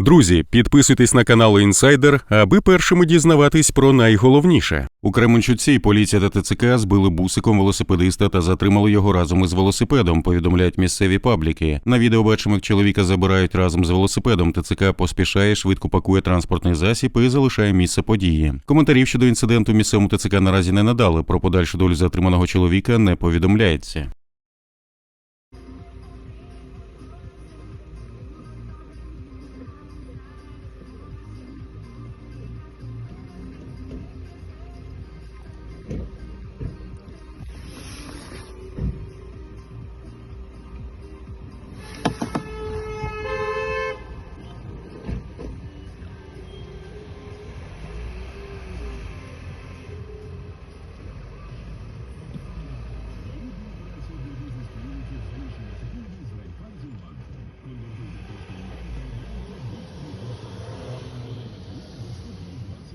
Друзі, підписуйтесь на канал Інсайдер, аби першими дізнаватись про найголовніше. У Кременчуці поліція та ТЦК збили бусиком велосипедиста та затримали його разом із велосипедом. Повідомляють місцеві пабліки. На відео бачимо, як чоловіка забирають разом з велосипедом. ТЦК поспішає, швидко пакує транспортний засіб і залишає місце події. Коментарів щодо інциденту місцевому ТЦК наразі не надали. Про подальшу долю затриманого чоловіка не повідомляється.